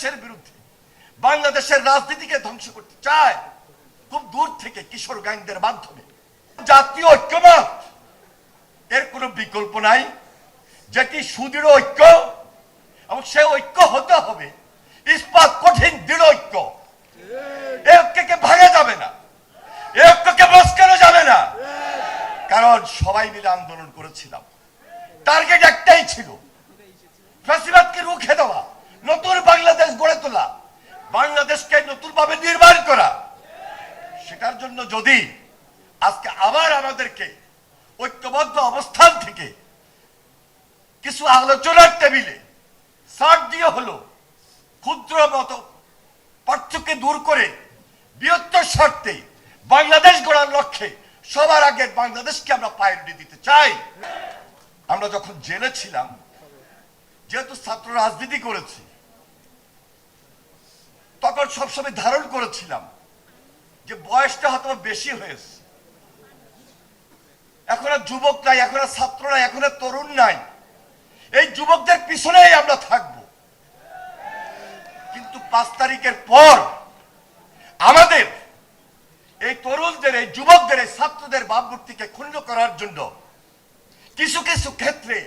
বাংলাদেশের বিরুদ্ধে, বাংলাদেশের রাজনীতিকে ধ্বংস করতে চায় খুব দূর থেকে কিশোর গ্যাংদের মাধ্যমে। জাতীয় ঐক্যমত, এর কোনো বিকল্প নাই যেটি সুদৃঢ় ঐক্য, এবং সে ঐক্য হতে হবে। ইস্পাত কঠিন, দৃঢ় ঐক্য। এ ঐক্যকে ভাঙা যাবে না। এ ঐক্যকে মস্কানো যাবে না। কারণ সবাই মিলে আন্দোলন করেছিলাম। টার্গেট একটাই ছিল, ফ্যাসিবাদকে রুখে দেওয়া। নতুন বাংলাদেশ গড়ে তোলা, বাংলাদেশকে নতুন ভাবে নির্মাণ করা। সেটার জন্য যদি আজকে আবার আমাদেরকে ঐক্যবদ্ধ অবস্থান থেকে কিছু আলোচনার টেবিলে সার দিয়ে হলো, ক্ষুদ্র মতো পার্থক্য দূর করে বৃহত্তর স্বার্থে বাংলাদেশ গড়ার লক্ষ্যে সবার আগে বাংলাদেশকে আমরা প্রায়োরিটি দিতে চাই। আমরা যখন জেলে ছিলাম, যেহেতু ছাত্র রাজনীতি করেছি সবসময় ধারণ করেছিলাম যে বয়সটা হয়তো বেশি হয়েছে। এখন আর যুবক নাই, এখন আর ছাত্র নাই, এখন আর তরুণ নাই। এই যুবকদের পিছনেই আমরা থাকব। কিন্তু পাঁচ তারিখের পর আমাদের এই তরুণদের, এই যুবকদের, এই ছাত্রদের ভাবমূর্তিকে ক্ষুণ্ণ করার জন্য কিছু কিছু ক্ষেত্রে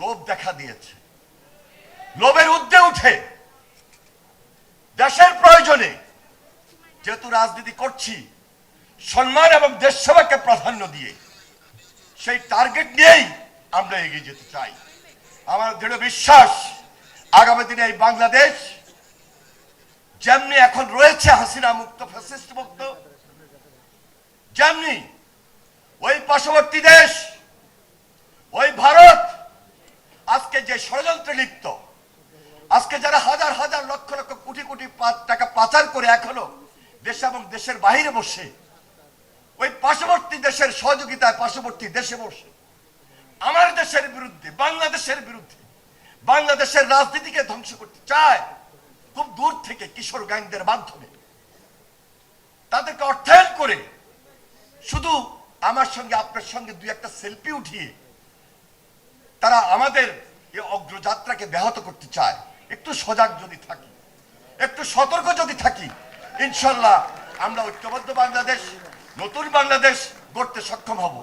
লোভ দেখা দিয়েছে। লোভের ঊর্ধ্বে উঠে দেশের প্রয়োজনে যেহেতু রাজনীতি করছি, সম্মান এবং দেশ সেবাকে প্রাধান্য দিয়ে সেই টার্গেট নিয়েই আমরা এগিয়ে যেতে চাই। আমার দৃঢ় বিশ্বাস, আগামী দিনে এই বাংলাদেশ যেমনি এখন রয়েছে হাসিনা মুক্ত ফ্যাসিস্ট মুক্ত, যেমনি ওই পার্শ্ববর্তী দেশ, ওই ভারত আজকে যে ষড়যন্ত্রে লিপ্ত আজকে যারা হাজার হাজার, লক্ষ লক্ষ, কোটি কোটি টাকা পাচার করে এখনও দেশ এবং দেশের বাইরে বসে। ওই পার্শ্ববর্তী দেশের সহযোগিতায় পার্শ্ববর্তী দেশে বসে। আমার দেশের বিরুদ্ধে, বাংলাদেশের বিরুদ্ধে, বাংলাদেশের রাজনীতিকে ধ্বংস করতে চায় খুব দূর থেকে কিশোর গ্যাংদের মাধ্যমে। তাদেরকে অর্থায়ন করে শুধু আমার সঙ্গে, আপনার সঙ্গে দুই একটা সেলফি উঠিয়ে তারা আমাদের এই অগ্রযাত্রাকে ব্যাহত করতে চায়। একটু সজাগ যদি থাকি, একটু সতর্ক যদি থাকি, ইনশাল্লাহ আমরা ঐক্যবদ্ধ বাংলাদেশ, নতুন বাংলাদেশ গড়তে সক্ষম হব।